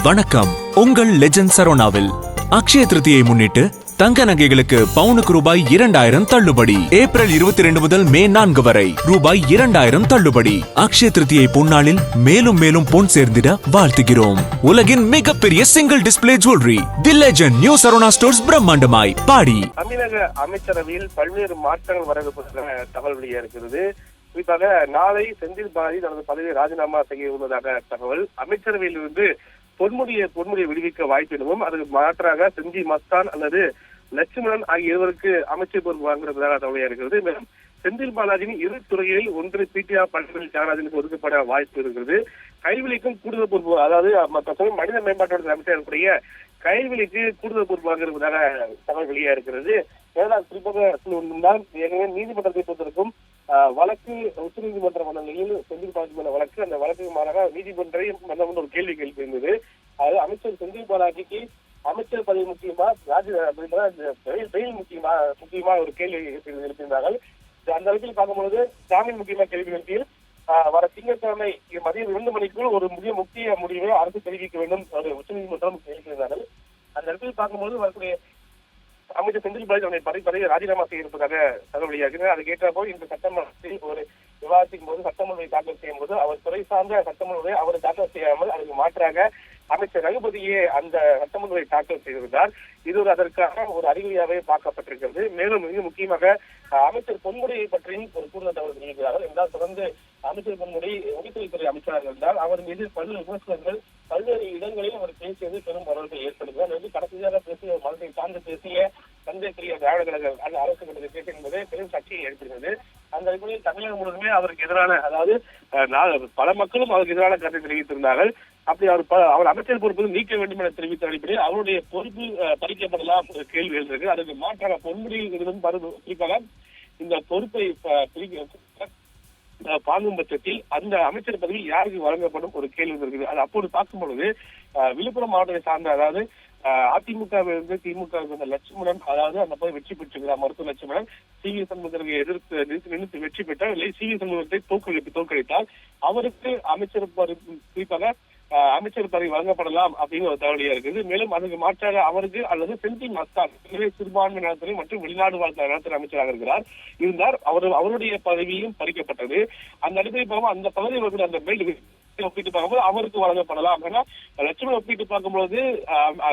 வணக்கம். உங்கள் லெஜண்ட் சரோனாவில் அக்ஷய திருத்தியை முன்னிட்டு தங்க நகைகளுக்கு பவுனுக்கு ரூபாய் இரண்டாயிரம் தள்ளுபடி. ஏப்ரல் இருபத்தி ரெண்டு முதல் மே நான்கு வரை ரூபாய் இரண்டாயிரம் தள்ளுபடி. அக்ஷய திருத்தியை பொன்னாளில் மேலும் மேலும் பொன் சேர்ந்திட வாழ்த்துகிறோம். உலகின் மிகப்பெரிய single display jewellery the legend new Saravana stores பிரம்மாண்டமாய் பாடி. தமிழக அமைச்சரவையில் பல்வேறு மாற்றங்கள் வரவிருப்பதாக தகவல் வெளியே இருக்கிறது குறிப்பாக நாளை செந்தில் பாலாஜி தனது பதவியை ராஜினாமா செய்ய உள்ளதாக தகவல். அமைச்சரவையில் இருந்து பொன்முடியை பொன்முடியை விடுவிக்க வாய்ப்பு எனவும் அதுக்கு மாற்றாக செஞ்சி மஸ்தான் அல்லது லட்சுமணன் ஆகிய இருவருக்கு அமைச்சர் பொறுப்பு வாங்குறதாக தவணையா இருக்கிறது. மேலும் செந்தில் பாலாஜியின் இரு துறைகளில் ஒன்று பிடிஆர் பள்ளிகள் தியாகராஜனுக்கு ஒதுக்கப்பட வாய்ப்பு இருக்கிறது. கைவிலிக்கும் கூடுதல் பொறுப்பு அதாவது மற்ற மனித மேம்பாட்டோட அமைச்சர் இருக்கக்கூடிய கைவிலிக்கு கூடுதல் பொறுப்பு வாங்குறதுக்காக தகவல் வெளியா இருக்கிறது. ஏன்னா குறிப்பாக சொல்லணும்னா ஏற்கனவே நீதிமன்றத்தை பொறுத்திருக்கும் வழக்கு உச்சநீதிமன்ற மனநிலையில் செந்தில் பாலாஜி மேல வழக்கு அந்த வழக்குக்கு மாறாக நீதிமன்றம் மன்றம் ஒரு கேள்வி கேள்வி இருந்தது. அது அமைச்சர் செந்தில் பாலாஜிக்கு அமைச்சர் பதவி முக்கியமா ராஜ அப்படின்னா பெயில் முக்கியமா முக்கியமா ஒரு கேள்வி எழுப்பியிருந்தார்கள். அந்த அளவில் பார்க்கும்பொழுது ஜாமீன் முக்கியமா கேள்வி எழுப்பியில் வர திங்கட்கிழமை மதியம் இரண்டு மணிக்குள் ஒரு முக்கிய முக்கிய முடிவை அரசு தெரிவிக்க வேண்டும் ஒரு உச்சநீதிமன்றம் எழுப்பியிருந்தார்கள். அந்த இடத்தில் பார்க்கும்போது வரக்கூடிய அமைச்சர் செந்தில் பாலாஜி அவருடைய பதவி பதவியை ராஜினாமா செய்திருப்பதாக தகவல் வெளியாகிறது அதுக்கு ஏற்றாப்போ இந்த சட்டமன்றத்தில் ஒரு விவாதத்தின் போது சட்டமன்றை தாக்கல் செய்யும் போது அவர் துறை சார்ந்த சட்டமன்றத்தை அவர் தாக்கல் செய்யாமல் அதுக்கு மாற்றாக அமைச்சர் ரகுபதியே அந்த சட்டமன்றத்தை தாக்கல் செய்திருந்தார். இது ஒரு அதற்கான ஒரு அறிகுறியாகவே பார்க்கப்பட்டிருக்கிறது. மேலும் மிக முக்கியமாக அமைச்சர் பொன்முடியை பற்றியும் ஒரு கூடுதல் தகவல் தெரிவிக்கிறார்கள். என்றால் தொடர்ந்து அமைச்சர் பொன்முடி உள்துறைத்துறை அமைச்சராக இருந்தால் அவர் மீது பல்வேறு விமர்சனங்கள் பல்வேறு இடங்களில் அவர் பேசியது பெரும் பரவல்களை ஏற்படுகிறது. அது கடைசியாக பேசிய மதத்தை சார்ந்து பேசிய தந்தைக்குரிய அந்த அரசு கட்டளை பேசி என்பது பெரும் சர்ச்சையை ஏற்படுகிறது அந்த அடிப்படையில் தமிழகம் முழுவதுமே அவருக்கு எதிரான அதாவது பல மக்களும் அவருக்கு எதிரான கருத்தை தெரிவித்திருந்தார்கள். அப்படி அவர் அவர் அமைச்சர் பொறுப்பு நீக்க வேண்டும் என தெரிவித்த அடிப்படையில் அவருடைய பொறுப்பு பறிக்கப்படலாம் கேள்வி எழுந்திருக்கு. அதுக்கு மாற்றாக பொன்முடியிலிருந்து பரு குறிப்பாக இந்த பொறுப்பை வாங்கும் பட்சத்தில் அந்த அமைச்சர் பதவி யாருக்கு வழங்கப்படும் ஒரு கேள்வி இருக்குது அது அப்போது பார்க்கும் பொழுது விழுப்புரம் மாவட்டத்தை சார்ந்த அதாவது அதிமுகவிலிருந்து திமுக வந்த லட்சுமணன் அதாவது அந்த போய் வெற்றி பெற்றிருக்கிறார் மருத்துவ லட்சுமணன். சி வி சண்முகத்திற்கு எதிர்த்து நிறுத்தி நிறுத்தி வெற்றி பெற்றார். இல்லை சி வி சண்முகத்தை தோற்கடித்து தோற்கடித்தால் அவருக்கு அமைச்சர் குறிப்பாக அமைச்சர் பதவி வழங்கப்படலாம் அப்படின்னு ஒரு தகவலியா இருக்குது. மேலும் அதுக்கு மாற்றாக அவருக்கு அல்லது செந்தி மஸ்தான் சிறுபான்மை நலத்துறை மற்றும் வெளிநாடு வாழ்க்கை நலத்துறை அமைச்சராக இருக்கிறார். இருந்தார். அவர் அவருடைய பதவியும் பறிக்கப்பட்டது. அந்த அடிப்படை அந்த பதவி அந்த பெல்ட் ஒப்பிட்டு பார்க்கும்போது அவருக்கு வழங்கப்படலாம் ஏன்னா லட்சுமணன் ஒப்பிட்டு பார்க்கும்போது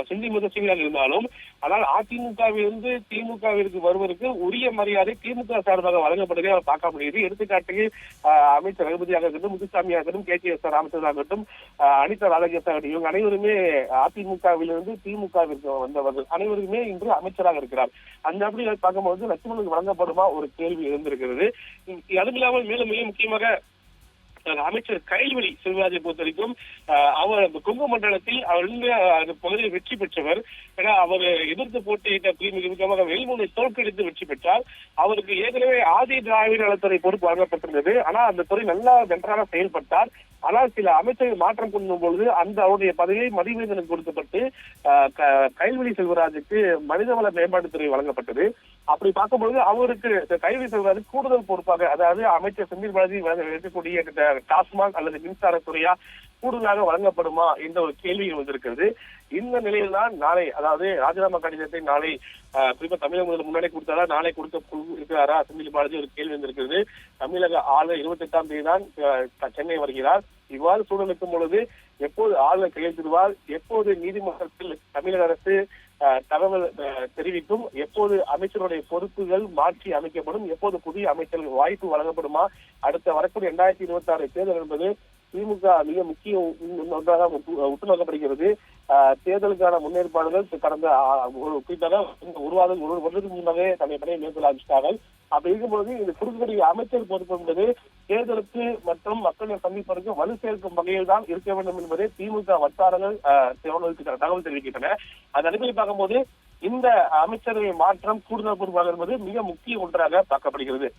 செந்தி ஆஹ், இருந்தாலும் ஆனால் அதிமுகவிலிருந்து திமுகவிற்கு வருவதற்கு உரிய மரியாதை திமுக சார்பாக வழங்கப்படுவதை அவர் பார்க்க முடியுது. எடுத்துக்காட்டுக்கு அமைச்சர் ரகுபதியாக இருக்கட்டும் முத்துசாமியாக இருக்கட்டும் கே. K S. ராமச்சந்திராகட்டும் ஆகட்டும் அனிதா ராஜகேசன் இவங்க அனைவருமே அதிமுகவிலிருந்து திமுகவிற்கு வந்தவர்கள். அனைவருமே இன்று அமைச்சராக இருக்கிறார். அந்த அப்படி பார்க்கும்போது லட்சுமணனுக்கு வழங்கப்படுமா ஒரு கேள்வி இருந்திருக்கிறது அதுவும் இல்லாமல் மேலும் மிக முக்கியமாக அமைச்சர் கைல்வெளி செல்வராஜை பொறுத்த வரைக்கும் அவர் கொங்கு மண்டலத்தில் அவர் அந்த பகுதியில் வெற்றி பெற்றவர். ஏன்னா அவர் எதிர்த்து போட்டியிட்ட பிரிமிகமாக மிக வெல்முனை தோற்கடித்து வெற்றி பெற்றார். அவருக்கு ஏற்கனவே ஆதி திராவிட நலத்துறை பொறுப்பு வழங்கப்பட்டிருந்தது. ஆனால் அந்த துறை நல்லா நன்றாக செயல்பட்டார். ஆனால் சில அமைச்சர்கள் மாற்றம் கொண்டு பொழுது அந்த அவருடைய பதவியை மதிவேந்தனுக்கு கொடுக்கப்பட்டு அஹ், க- கைல்வெளி செல்வராஜுக்கு மனிதவள மேம்பாட்டுத்துறை வழங்கப்பட்டது. அப்படி பார்க்கும்பொழுது அவருக்கு இந்த கைல்வெளி கூடுதல் பொறுப்பாக அதாவது அமைச்சர் செந்தில் பாலாஜி இருக்கக்கூடிய டாஸ்மாக் அல்லது மின்சாரத்துறையா கூடுதலாக வழங்கப்படுமா என்ற ஒரு கேள்வி வந்திருக்கிறது இந்த நிலையில் தான் நாளை அதாவது ராஜினாமா கடிதத்தை நாளை குறிப்பா தமிழக முதல்வர் முன்னாடி கொடுத்தாரா நாளை கொடுக்க இருக்கிறாரா செந்தில் பாலாஜி ஒரு கேள்வி வந்திருக்கிறது தமிழக ஆளுநர் இருபத்தி எட்டாம் தேதி தான் சென்னை வருகிறார். இவ்வாறு சூழலுக்கும் பொழுது எப்போது ஆளுநர் கையெழுத்திடுவார்? எப்போது நீதிமன்றத்தில் தமிழக அரசு தகவல் தெரிவிக்கும். எப்போது அமைச்சருடைய பொறுப்புகள் மாற்றி அமைக்கப்படும்? எப்போது புதிய அமைச்சர்கள் வாய்ப்பு வழங்கப்படுமா? அடுத்த வரக்கூடிய இரண்டாயிரத்தி இருபத்தி ஆறு தேர்தல் என்பது திமுக மிக முக்கிய ஒன்றாக உற்று நோக்கப்படுகிறது தேர்தலுக்கான முன்னேற்பாடுகள் கடந்த ஒரு குறிப்பாக இந்த ஒரு வருடத்துக்கு முன்னாலே தன்னை பணியை மேற்கொள்ள ஆரம்பித்தார்கள் அப்படி இருக்கும்போது இந்த கொடுக்கக்கூடிய அமைச்சர் பொறுப்பு என்பது தேர்தலுக்கு மற்றும் மக்களை சந்திப்பதற்கு வலு சேர்க்கும் வகையில் தான் இருக்க வேண்டும் என்பதை திமுக வட்டாரங்கள் அஹ், தகவல் தகவல் தெரிவிக்கின்றன. அந்த அடிப்படையில் பார்க்கும்போது இந்த அமைச்சரவை மாற்றம் கூடுதல் பொறுப்பாக என்பது மிக முக்கிய ஒன்றாக பார்க்கப்படுகிறது.